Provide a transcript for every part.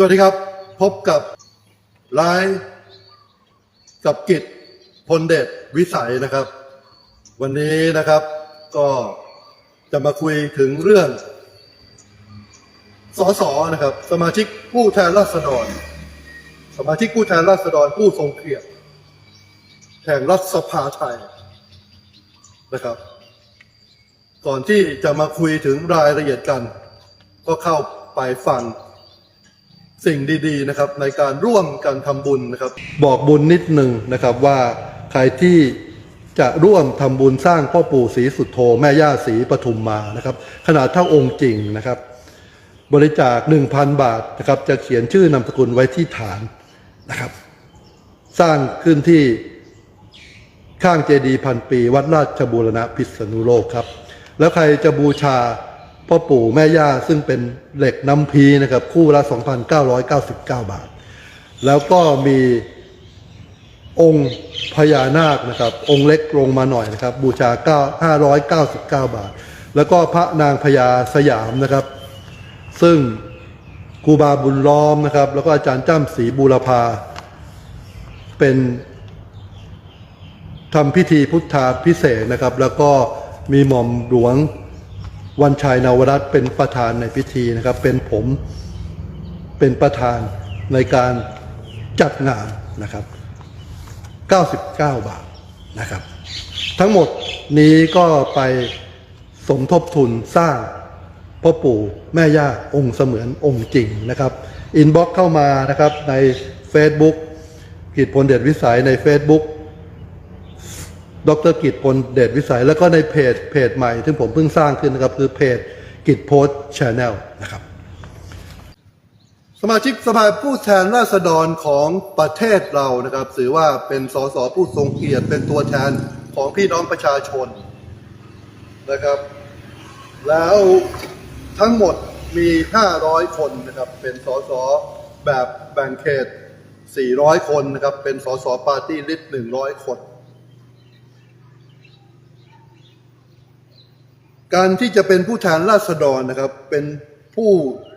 สวัสดีครับ พบกับไลฟ์กับกิจพลเดชวิสัยนะครับ วันนี้นะครับก็จะมาคุยถึงเรื่องสสนะครับ สมาชิกผู้แทนราษฎร สมาชิกผู้แทนราษฎรผู้ทรงเกียรติแห่งรัฐสภาไทยนะครับ ก่อนที่จะมาคุยถึงรายละเอียดกัน ก็เข้าไปฟัง สิ่งดีๆนะครับในการร่วมกันทำบุญนะครับ บอกบุญนิดหนึ่งนะครับว่าใครที่จะร่วมทำบุญสร้างพ่อปู่ศรีสุดโธแม่ย่าศรีปทุมมานะครับ ขนาดเท่าองค์จริงนะครับ บริจาค 1,000 บาทนะครับจะเขียนชื่อนามสกุลไว้ที่ฐานนะครับ สร้างขึ้นที่ข้างเจดีย์พันปี วัดราชบูรณะพิษณุโลกครับ แล้วใครจะบูชา พ่อปู่แม่ย่าซึ่งเป็นเหล็กน้ำพีนะครับ คู่ละ 2,999 บาท แล้วก็มีองค์พญานาคนะครับ องค์เล็กลงมาหน่อยนะครับ บูชา9 599 บาท แล้วก็พระนางพญาสยามนะครับ ซึ่งครูบาบุญล้อมนะครับ แล้วก็อาจารย์จ้ำศรีบูรพาเป็นทำพิธีพุทธาพิเศษนะครับ แล้วก็มีหม่อมหลวง วันชัยนวรัตน์เป็นประธานในพิธีนะครับ เป็นผมเป็นประธานในการจัดงานนะครับ 99 บาทนะครับ ทั้งหมดนี้ก็ไปสมทบทุนสร้างพ่อปู่แม่ย่าองค์เสมือนองค์จริงนะครับ อินบ็อกเข้ามานะครับใน Facebook กิจพลเดชวิสัยใน Facebook ดรกิจพลเดชวิสัย แล้วก็ในเพจเพจใหม่ที่ผมเพิ่งสร้างขึ้นนะครับ คือเพจกิจโพสชาแนลนะครับ สมาชิกสภาผู้แทนราษฎรของประเทศเรานะครับถือว่าเป็นสสผู้ทรงเกียรติเป็นตัวแทนของพี่น้องประชาชนนะครับ แล้วทั้งหมดมี 500 คนนะครับเป็นสสแบบแบ่งเขต 400 คนนะครับเป็นสสปาร์ตี้ลิสต์100 คน การที่จะเป็นผู้แทนราษฎรนะครับ เป็นผู้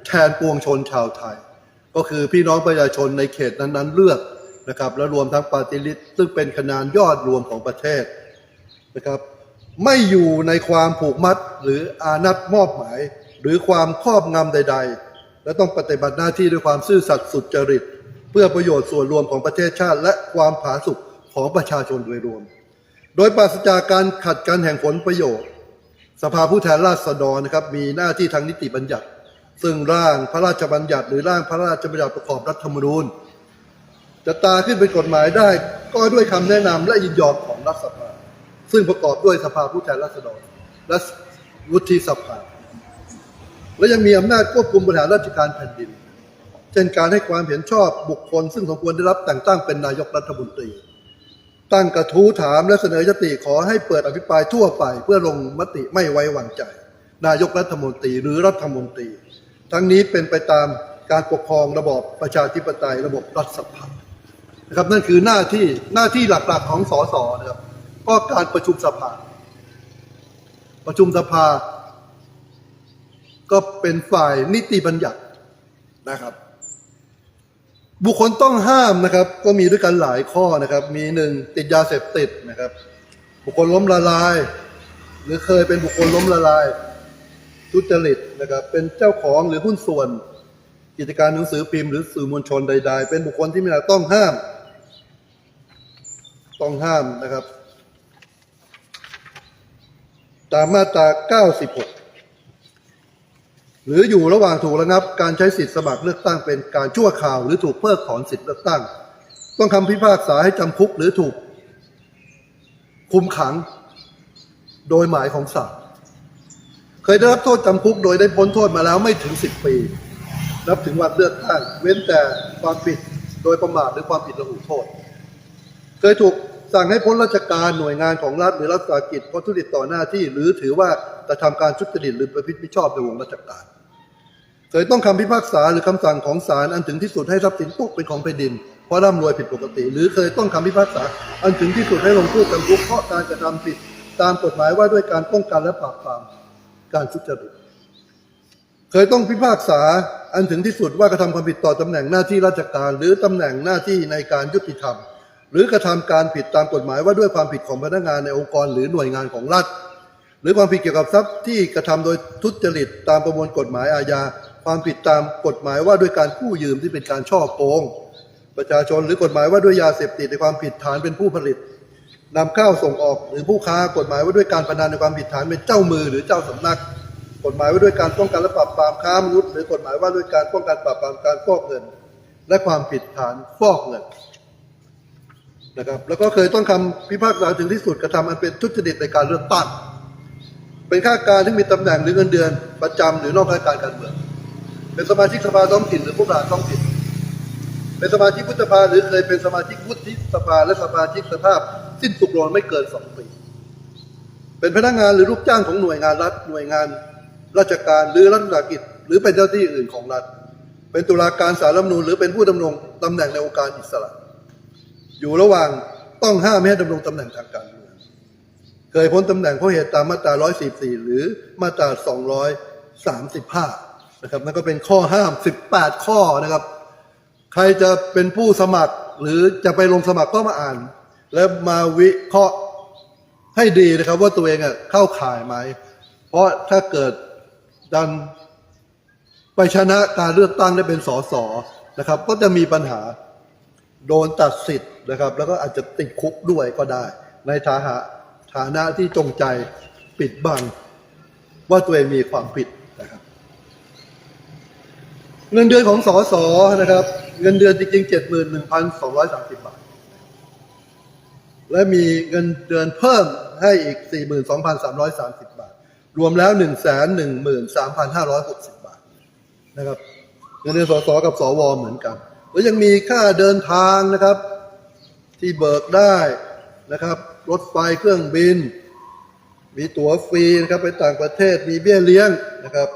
แทนปวงชนชาวไทย ก็คือพี่น้องประชาชนในเขตนั้นๆเลือกนะครับ และรวมทั้งปาร์ตี้ลิสต์ซึ่งเป็นคะแนนยอดรวมของประเทศนะครับ ไม่อยู่ในความผูกมัดหรืออานัดมอบหมาย หรือความครอบงำใด ๆ และต้องปฏิบัติหน้าที่ด้วยความซื่อสัตย์สุจริต เพื่อประโยชน์ส่วนรวมของประเทศชาติ และความผาสุกของประชาชนโดยรวม โดยปราศจากการขัดกันแห่งผลประโยชน์ สภาผู้แทนราษฎรนะครับมีหน้าที่ทางนิติบัญญัติ ซึ่งร่างพระราชบัญญัติ หรือร่างพระราชบัญญัติประกอบรัฐธรรมนูญจะตราขึ้นเป็นกฎหมายได้ ก็ด้วยคำแนะนำและยินยอมของรัฐสภา ซึ่งประกอบด้วยสภาผู้แทนราษฎรและวุฒิสภา และยังมีอำนาจควบคุมบริหารราชการแผ่นดิน เช่นการให้ความเห็นชอบบุคคล ซึ่งสมควรได้รับแต่งตั้งเป็นนายกรัฐมนตรี ตั้งกระทู้ถามและเสนอยติขอให้เปิดอภิปรายทั่วไป เพื่อลงมติไม่ไว้วางใจ นายกรัฐมนตรีหรือรัฐมนตรี ทั้งนี้เป็นไปตามการปกครองระบอบประชาธิปไตยระบบรัฐสภานะครับนั่นคือหน้าที่หน้าที่หลักๆของสสนะครับก็การประชุมสภา ประชุมสภา ก็เป็นฝ่ายนิติบัญญัตินะครับ บุคคลต้องห้ามนะครับ ก็มีด้วยกันหลายข้อนะครับ มีหนึ่งติดยาเสพติดนะครับ บุคคลล้มละลาย หรือเคยเป็นบุคคลล้มละลาย ทุจริตนะครับ เป็นเจ้าของหรือหุ้นส่วน กิจการหนังสือพิมพ์หรือสื่อมวลชนใด ๆ เป็นบุคคลที่มีหน้าต้องห้าม ต้องห้ามนะครับ ตามมาตรา 96 หรืออยู่ระหว่างถูกระงับการใช้สิทธิสมัครเลือกตั้งเป็นการชั่วคราวหรือถูกเพิกถอนสิทธิเลือกตั้ง ต้องคำพิพากษาให้จำคุกหรือถูก คุมขัง โดยหมายของศาลเคยได้รับโทษจำคุกโดยได้พ้นโทษมาแล้วไม่ถึง 10 ปี นับถึงวันเลือกตั้ง เว้นแต่ความผิดโดยประมาทหรือความผิดระหูโทษ เคยถูก สั่งให้พ้นราชการหน่วยงานของรัฐหรือรัฐวิสาหกิจเพราะทุจริตต่อหน้าที่ หรือถือว่ากระทำการทุจริตหรือประพฤติมิชอบในวงราชการเคยต้องคำพิพากษาหรือคำสั่งของศาลอันถึงที่สุดให้ทรัพย์สินตกเป็นของแผ่นดินเพราะร่ำรวยผิดปกติ หรือเคยต้องคำพิพากษาอันถึงที่สุดให้ลงโทษจำคุกเพราะการกระทำผิดตามกฎหมายว่าด้วยการป้องกันและปราบปรามการทุจริตเคยต้องพิพากษาอันถึงที่สุดว่ากระทำความผิดต่อตำแหน่งหน้าที่ราชการ หรือตำแหน่งหน้าที่ในการยุติธรรม หรือกระทำการผิดตามกฎหมายว่าด้วยความผิดของพนักงานในองค์กรหรือหน่วยงานของรัฐ หรือความผิดเกี่ยวกับทรัพย์ที่กระทำโดยทุจริตตามประมวลกฎหมายอาญา ความผิดตามกฎหมายว่าด้วยการกู้ยืมที่เป็นการช่อโกง ประชาชนหรือกฎหมายว่าด้วยยาเสพติดในความผิดฐานเป็นผู้ผลิตนำเข้าส่งออกหรือผู้ค้ากฎหมายว่าด้วยการพนันในความผิดฐานเป็นเจ้ามือหรือเจ้าสำนัก กฎหมายว่าด้วยการป้องกันและปราบปรามค้ามนุษย์หรือกฎหมายว่าด้วยการป้องกันปราบปรามการฟอกเงิน และความผิดฐานฟอกเงิน นะครับ แล้วก็เคยต้องคำพิพากษาถึงที่สุดกระทำอันเป็นทุจริตในการเลือกตั้งเป็นข้าราชการที่มีตำแหน่งหรือเงินเดือน ประจำหรือนอกราชการการเมือง เป็นสมาชิกสภาท้องถิ่นหรือผู้บริหารท้องถิ่น เป็นสมาชิกวุฒิสภาหรือเคยเป็นสมาชิกวุฒิสภาและสมาชิกสภาพ สิ้นสุดลงไม่เกินสองปี เป็นพนักงานหรือลูกจ้างของหน่วยงานรัฐหน่วยงาน ราชการหรือรัฐวิสาหกิจ หรือเป็นเจ้าที่อื่นของรัฐ เป็นตุลาการศาลรัฐมนูญหรือเป็นผู้ดำรงตำแหน่งในองค์การอิสระ อยู่ระหว่างต้องห้ามไม่ให้ดำรงตำแหน่งทางการเมืองเคยพ้นตำแหน่งเพราะเหตุตามมาตรา 144 หรือมาตรา 235 นะครับนั่นก็เป็นข้อห้าม 18 ข้อนะครับ ใครจะเป็นผู้สมัครหรือจะไปลงสมัครก็มาอ่าน แล้วมาวิเคราะห์ให้ดีนะครับ ว่าตัวเองอะเข้าข่ายไหม เพราะถ้าเกิดดันไปชนะการเลือกตั้งได้เป็นสสนะครับ ก็จะมีปัญหาโดนตัดสิทธิ์ นะครับ แล้วก็อาจจะติดคุกด้วยก็ได้ ในฐานะฐานะที่จงใจปิดบัง ว่าตัวเองมีความผิดนะครับเงินเดือนของสอสอนะครับ เงินเดือนจริงๆเจ็ดหมื่นหนึ่งพันสองร้อยสามสิบบาท และมีเงินเดือนเพิ่มให้อีกสี่หมื่นสองพันสามร้อยสามสิบบาท รวมแล้วหนึ่งแสนหนึ่งหมื่นสามพันห้าร้อยหกสิบบาทนะครับ เงินเดือนสอสอกับสวเหมือนกัน แล้วยังมีค่าเดินทางนะครับ ที่เบิกได้นะครับ รถไฟเครื่องบิน มีตั๋วฟรีนะครับไปต่างประเทศมีเบี้ยเลี้ยงนะครับ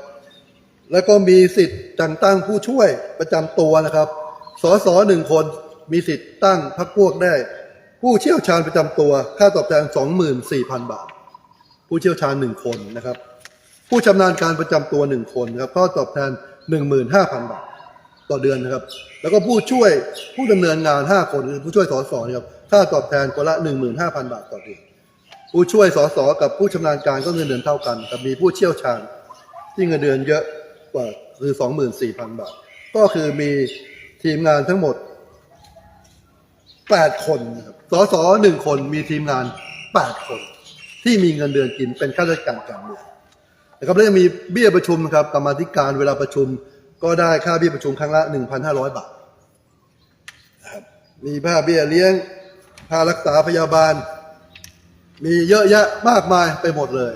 แล้วก็มีสิทธิ์แต่งตั้งผู้ช่วยประจำตัวนะครับสสหนึ่งคนมีสิทธิ์ตั้งพรรคพวกได้ ผู้เชี่ยวชาญประจำตัว ค่าตอบแทน24,000 บาท ผู้เชี่ยวชาญหนึ่งคนนะครับ ผู้ชำนาญการประจำตัวหนึ่งคนนะครับค่าตอบแทน15,000 บาท ต่อเดือนนะครับ แล้วก็ผู้ช่วยผู้ดำเนินงาน 5 คนคือผู้ช่วยสสนะครับค่าตอบแทนคนละ 15,000 บาทต่อเดือนผู้ช่วยสสกับผู้ชำนาญการก็เงินเดือนเท่ากันแต่มีผู้เชี่ยวชาญที่เงินเดือนเยอะกว่าคือ 24,000 บาท ก็คือมีทีมงานทั้งหมด 8 คนนะครับสสหนึ่งคนมีทีมงาน 8 คน ที่มีเงินเดือนกินเป็นข้าราชการการเมืองนะครับแล้วยังมีเบี้ยประชุมนะครับกรรมธิการเวลาประชุม ก็ได้ค่าเบี้ยประชุมครั้งละ 1,500 บาทนะครับมีค่าเบี้ยเลี้ยงค่ารักษาพยาบาล มีเยอะแยะมากมายไปหมดเลย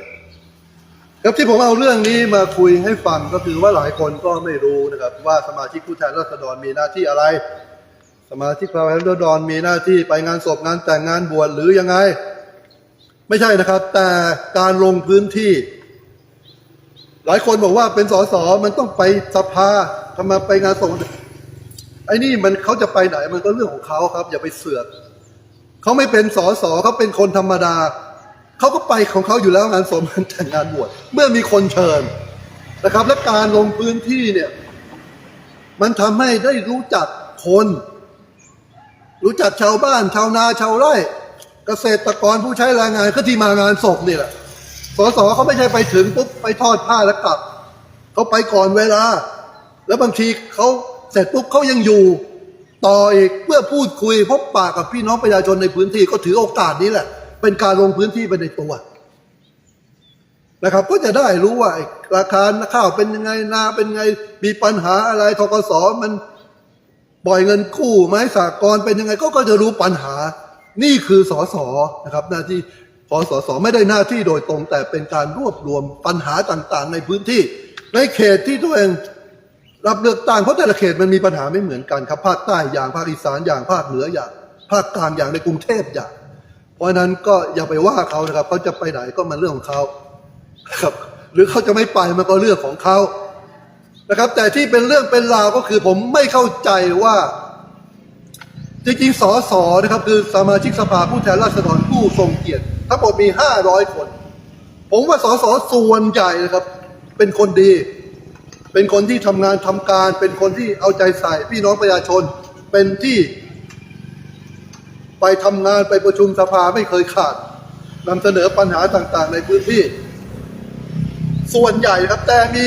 ครับที่ผมเอาเรื่องนี้มาคุยให้ฟังก็คือว่าหลายคนก็ไม่รู้นะครับ ว่าสมาชิกผู้แทนราษฎรมีหน้าที่อะไร สมาชิกผู้แทนราษฎรมีหน้าที่ไปงานศพงานแต่งงานบวชหรือยังไง ไม่ใช่นะครับ แต่การลงพื้นที่ หลายคนบอกว่าเป็นสสมันต้องไปสภาทำไมไปงานศพไอ้นี่มันเขาจะไปไหนมันก็เรื่องของเขาครับ อย่าไปเสือกเขาไม่เป็นสสเขาเป็นคนธรรมดาเขาก็ไปของเขาอยู่แล้วงานศพงานแต่งงานบวชเมื่อมีคนเชิญนะครับ และการลงพื้นที่เนี่ย มันทำให้ได้รู้จักคน รู้จักชาวบ้าน ชาวนาชาวไร่ เกษตรกรผู้ใช้แรงงานก็ที่มางานศพนี่แหละ สสเขาไม่ใช่ไปถึงปุ๊บไปทอดผ้าแล้วกลับเขาไปก่อนเวลา แล้วบางทีเขาเสร็จปุ๊บเขายังอยู่ ต่ออีกเพื่อพูดคุยพบปะกับพี่น้องประชาชนในพื้นที่ก็ถือโอกาสนี้แหละ เป็นการลงพื้นที่ไปในตัวนะครับก็จะได้รู้ว่าราคาข้าวเป็นยังไงนาเป็นไงมีปัญหาอะไรทกสมันปล่อยเงินกู้ไหมสากลเป็นยังไงก็ก็จะรู้ปัญหา นี่คือสสนะครับหน้าที่ พอสสไม่ได้หน้าที่โดยตรง แต่เป็นการรวบรวมปัญหาต่างๆ ในพื้นที่ ในเขตที่ตัวเองรับเลือกตั้งเพราะแต่ละเขตมันมีปัญหาไม่เหมือนกันครับภาคใต้อย่างภาคอีสานอย่างภาคเหนืออย่าง ภาคกลางอย่างในกรุงเทพอย่าง เพราะนั้นก็อย่าไปว่าเขานะครับเขาจะไปไหนก็มันเรื่องของเขาครับ หรือเขาจะไม่ไปมันก็เรื่องของเขานะครับ แต่ที่เป็นเรื่องเป็นราวก็คือผมไม่เข้าใจว่าจริงๆสสนะครับคือสมาชิกสภาผู้แทนราษฎรผู้ทรงเกียรติ ทั้งหมดมีห้าร้อยคน ผมว่าสสส่วนใหญ่นะครับ เป็นคนดี เป็นคนที่ทำงานทำการ เป็นคนที่เอาใจใส่ พี่น้องประชาชน เป็นที่ ไปทำงานไปประชุมสภาไม่เคยขาดนำเสนอปัญหาต่างๆ ในพื้นที่ ส่วนใหญ่ครับ แต่มี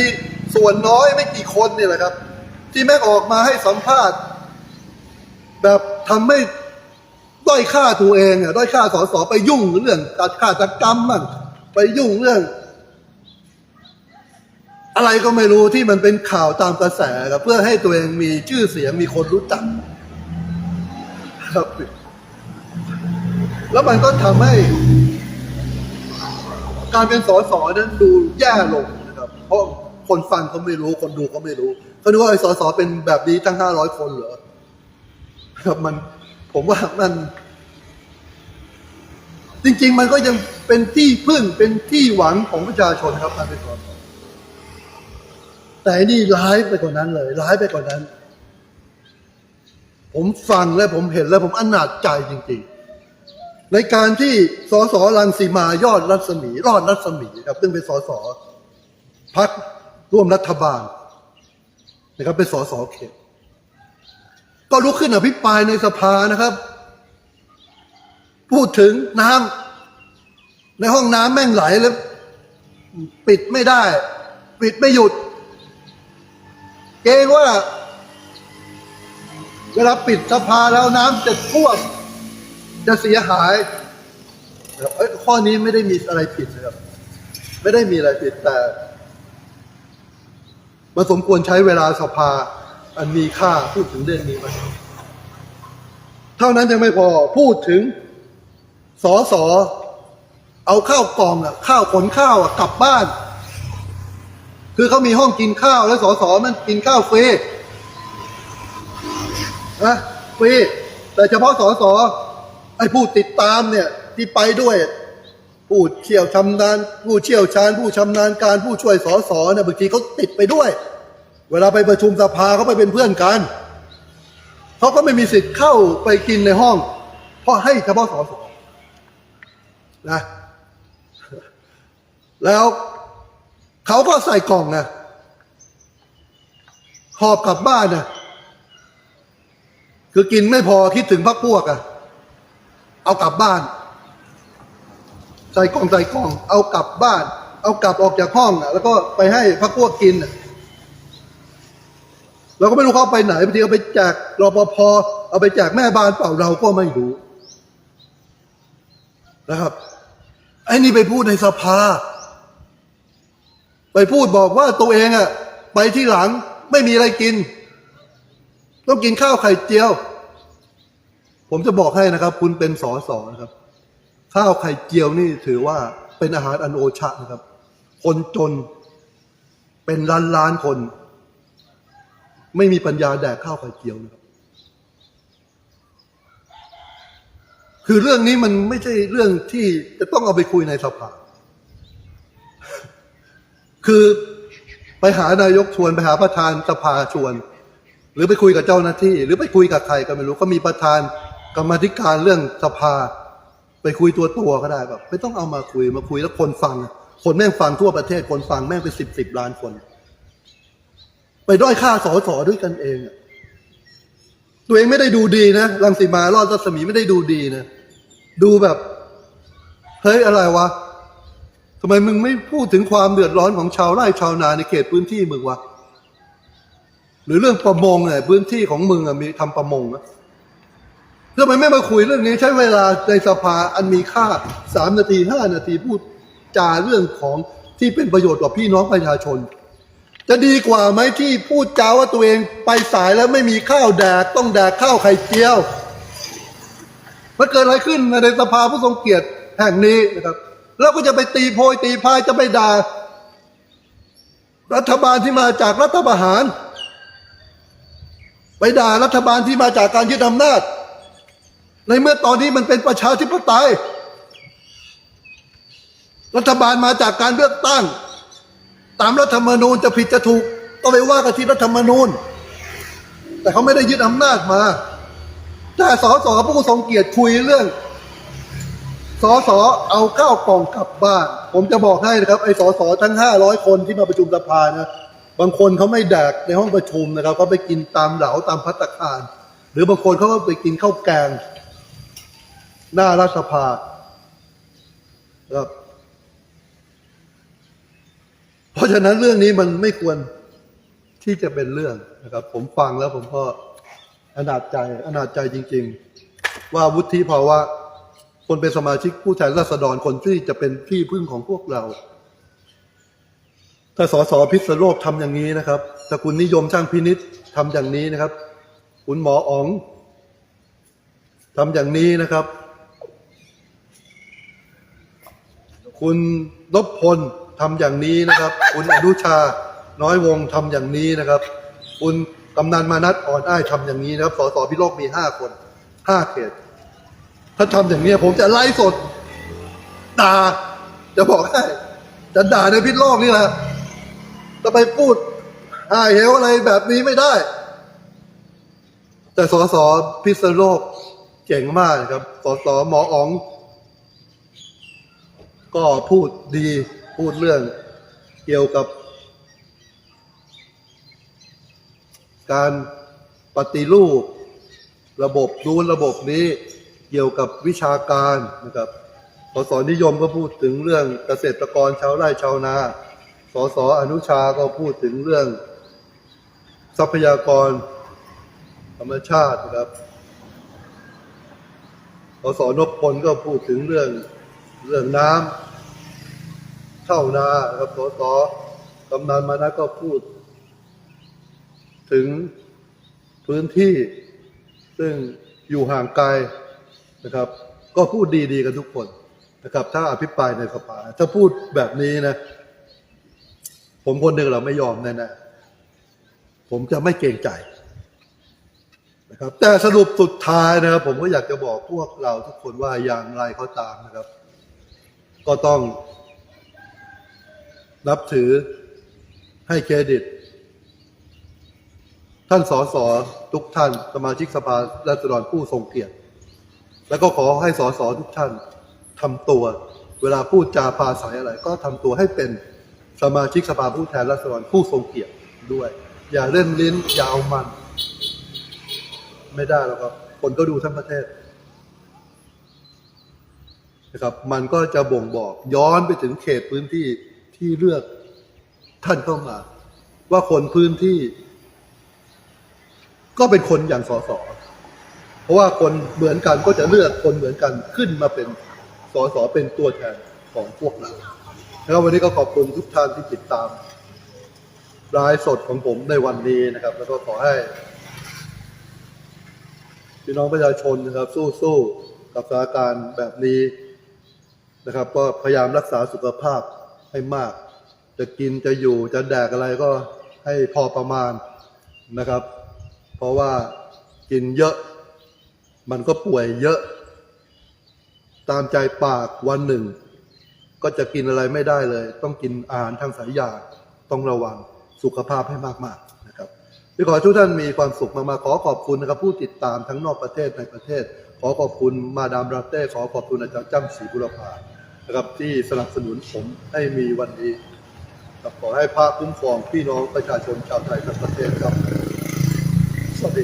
ส่วนน้อยไม่กี่คนนี่แหละครับ ที่แม่ออกมาให้สัมภาษณ์ แบบทำให้ ด้อยค่าตัวเองอะด้อยค่าสอสอไปยุ่งเรื่องตัดค่าตกรรมมั่งไปยุ่งเรื่อง อะไรก็ไม่รู้ที่มันเป็นข่าวตามกระแสครับเพื่อให้ตัวเองมีชื่อเสียงมีคนรู้จัก ครับ แล้วมันก็ทำให้ การเป็นสอสอนั้นดูแย่ลงนะครับ เพราะคนฟังเขาไม่รู้ คนดูเขาไม่รู้เขาดูว่าไอ้สอสอเป็นแบบนี้ตั้งห้าร้อยคนเหรอครับมัน ผมว่ามัน จริง ๆ มันก็ยังเป็นที่พึ่งเป็นที่หวังของประชาชนครับการเป็นสสแต่นี่ร้ายไปกว่านั้นเลย ร้ายไปกว่านั้น ผมฟังและผมเห็นแล้วผมอนาจใจจริง ๆ ในการที่สสรังสีมายอดรัศมี รอดรัศมีครับ ซึ่งเป็นสสพักร่วมรัฐบาลนะครับเป็นสสเขต ก็ลุกขึ้นอภิปรายในสภานะครับ พูดถึงน้ำในห้องน้ำแม่งไหลแล้ว ปิดไม่ได้ ปิดไม่หยุด เกรงว่า เวลาปิดสภาแล้วน้ำจะท่วมจะเสียหายเอ้ยข้อนี้ไม่ได้มีอะไรผิดนะครับ ไม่ได้มีอะไรผิดแต่มันสมควรใช้เวลาสภา อันมีค่าพูดถึงเรื่องนี้ไหมเท่านั้นยังไม่พอพูดถึงสอสอเอาข้าวกล่องอะข้าวขนข้าวอะกลับบ้าน คือเขามีห้องกินข้าวแล้วสอสอมันกินข้าวฟรีนะฟรีแต่เฉพาะสอสอไอ้ผู้ติดตามเนี่ย ที่ไปด้วยผู้เชี่ยวชำนาญผู้เชี่ยวชาญ ผู้ชำนาญการผู้ช่วยสอสอเนี่ยบางทีเขาติดไปด้วย เวลาไปประชุมสภาเขาไปเป็นเพื่อนกันเขาก็ไม่มีสิทธิ์เข้าไปกินในห้อง เพราะให้เฉพาะสอสอนะ แล้วเขาก็ใส่กล่องนะหอบกลับบ้านนะคือกินไม่พอคิดถึงพักพวกอะเอากลับบ้าน ใส่กล่องใส่กล่อง เอากลับบ้าน เอากลับออกจากห้องอะแล้วก็ไปให้พักพวกกินอะ เราก็ไม่รู้เขาไปไหนบางทีเอาไปแจกรปภเอาไปแจกแม่บ้านเปล่าเราก็ไม่รู้นะครับไอ้นี่ไปพูดในสภา ไปพูดบอกว่าตัวเองอะไปที่หลังไม่มีอะไรกิน ต้องกินข้าวไข่เจียว ผมจะบอกให้นะครับ คุณเป็นสอสอนะครับ ข้าวไข่เจียวนี่ถือว่าเป็นอาหารอันโอชะนะครับ คนจนเป็นล้านล้านคน ไม่มีปัญญาแดกข้าวไข่เจียวนะครับ คือเรื่องนี้มันไม่ใช่เรื่องที่จะต้องเอาไปคุยในสภา คือไปหานายกชวนไปหาประธานสภาชวน หรือไปคุยกับเจ้าหน้าที่ หรือไปคุยกับใครก็ไม่รู้ก็มีประธานกรรมธิการเรื่องสภา ไปคุยตัวตัวก็ได้แบบ ไม่ต้องเอามาคุยมาคุยแล้วคนฟัง คนแม่งฟังทั่วประเทศคนฟังแม่งเป็นสิบสิบล้านคน ไปด้อยค่าสอสอด้วยกันเองตัวเองไม่ได้ดูดีนะรังสีมารอดรัศมีไม่ได้ดูดีนะดูแบบเฮ้ยอะไรวะทำไมมึงไม่พูดถึงความเดือดร้อนของชาวไร่ชาวนาในเขตพื้นที่มึงวะหรือเรื่องประมงเนี่ยพื้นที่ของมึงมีทำประมงอะทำไมไม่มาคุยเรื่องนี้ใช้เวลาในสภาอันมีค่าสามนาทีห้านาทีพูดจาเรื่องของที่เป็นประโยชน์ต่อพี่น้องประชาชน จะดีกว่าไหมที่พูดจาว่าตัวเองไปสายแล้วไม่มีข้าวแดกต้องแดกข้าวไข่เจียวมันเกิดอะไรขึ้นในสภาผู้ทรงเกียรติแห่งนี้นะครับ แล้วก็จะไปตีโพยตีพายจะไปด่ารัฐบาลที่มาจากรัฐประหาร ไปด่ารัฐบาลที่มาจากการยึดอำนาจ ในเมื่อตอนนี้มันเป็นประชาธิปไตย รัฐบาลมาจากการเลือกตั้ง ตามรัฐธรรมนูญจะผิดจะถูกก็ไปว่ากันที่รัฐธรรมนูญ แต่เขาไม่ได้ยึดอำนาจมา แต่สสกับผู้ทรงเกียรติคุยเรื่องสสเอาข้าวกล่องกลับบ้าน ผมจะบอกให้นะครับ ไอ้สสทั้งห้าร้อยคนที่มาประชุมสภานะบางคนเขาไม่แดกในห้องประชุมนะครับเขาไปกินตามเหลาตามพัตคาร หรือบางคนเขาก็ไปกินข้าวแกง หน้ารัฐสภาครับ เพราะฉะนั้นเรื่องนี้มันไม่ควรที่จะเป็นเรื่องนะครับ ผมฟังแล้วผมก็อนาจใจอนาจใจจริง ๆ ว่าวุฒิภาวะคนเป็นสมาชิกผู้แทนราษฎรคนที่จะเป็นที่พึ่งของพวกเราถ้าสสพิษโลกทำอย่างนี้นะครับถ้าคุณนิยมช่างพินิษทำอย่างนี้นะครับ คุณหมออ๋องทำอย่างนี้นะครับ คุณนพพล ทำอย่างนี้นะครับ คุณอนุชาน้อยวงทำอย่างนี้นะครับ คุณกำนันมานัดอ่อนอ้ายทำอย่างนี้นะครับสสพิโลกมีห้าคนห้าเขตถ้าทำอย่างนี้ผมจะไล่สดด่าจะบอกให้จะด่าในพิษโลกนี่แหละจะไปพูดหายเหวอะไรแบบนี้ไม่ได้ แต่สสพิษณโลกเจ๋งมากครับสสหมออ๋อง ก็พูดดี พูดเรื่องเกี่ยวกับ การปฏิรูประบบนู้นระบบนี้เกี่ยวกับวิชาการนะครับสสนิยมก็พูดถึงเรื่องเกษตรกรชาวไร่ชาวนา สสอนุชาก็พูดถึงเรื่อง ทรัพยากร ธรรมชาตินะครับ สสนพพลก็พูดถึงเรื่องเรื่องน้ำ เข้านาครับสสกำนันมานะก็พูด ถึงพื้นที่ ซึ่งอยู่ห่างไกลนะครับ ก็พูดดีๆกันทุกคนนะครับ ถ้าอภิปรายในสภาถ้าพูดแบบนี้นะ ผมคนหนึ่งเราไม่ยอมแน่ๆผมจะไม่เกรงใจนะครับ แต่สรุปสุดท้ายนะครับ ผมก็อยากจะบอกพวกเราทุกคนว่าอย่างไรเขาตามนะครับ ก็ต้อง นับถือให้เครดิต ท่านสสทุกท่านสมาชิกสภาราษฎรผู้ทรงเกียรติ แล้วก็ขอให้สสทุกท่านทำตัว เวลาพูดจาภาษาอะไร ก็ทำตัวให้เป็นสมาชิกสภาผู้แทนราษฎรผู้ทรงเกียรติด้วย อย่าเล่นลิ้นอย่าเอามัน ไม่ได้หรอกครับคนก็ดูทั้งประเทศนะครับมันก็จะบ่งบอกย้อนไปถึงเขตพื้นที่ ที่เลือกท่านเข้ามา ว่าคนพื้นที่ ก็เป็นคนอย่างสสเพราะว่าคนเหมือนกันก็จะเลือกคนเหมือนกันขึ้นมาเป็นสสเป็นตัวแทนของพวกเราแล้ววันนี้ก็ขอบคุณทุกท่านที่ติดตามรายสดของผมในวันนี้นะครับ แล้วก็ขอให้พี่น้องประชาชนนะครับ สู้ๆกับสถานการณ์แบบนี้นะครับ ก็พยายามรักษาสุขภาพ ให้มาก จะกินจะอยู่จะแดกอะไรก็ให้พอประมาณนะครับ เพราะว่ากินเยอะ มันก็ป่วยเยอะ ตามใจปากวันหนึ่ง ก็จะกินอะไรไม่ได้เลย ต้องกินอาหารทางสายยาต้องระวังสุขภาพให้มากๆนะครับพี่ขอทุกท่านมีความสุขมากๆขอขอบคุณนะครับ ผู้ติดตามทั้งนอกประเทศในประเทศ ขอขอบคุณมาดามราเต้ขอขอบคุณอาจารย์จ้ำศรีบุรพา นะครับที่สนับสนุนผมให้มีวันนี้ขอให้พระคุ้มครองพี่น้องประชาชนชาวไทยทั้งประเทศครับสวัสดี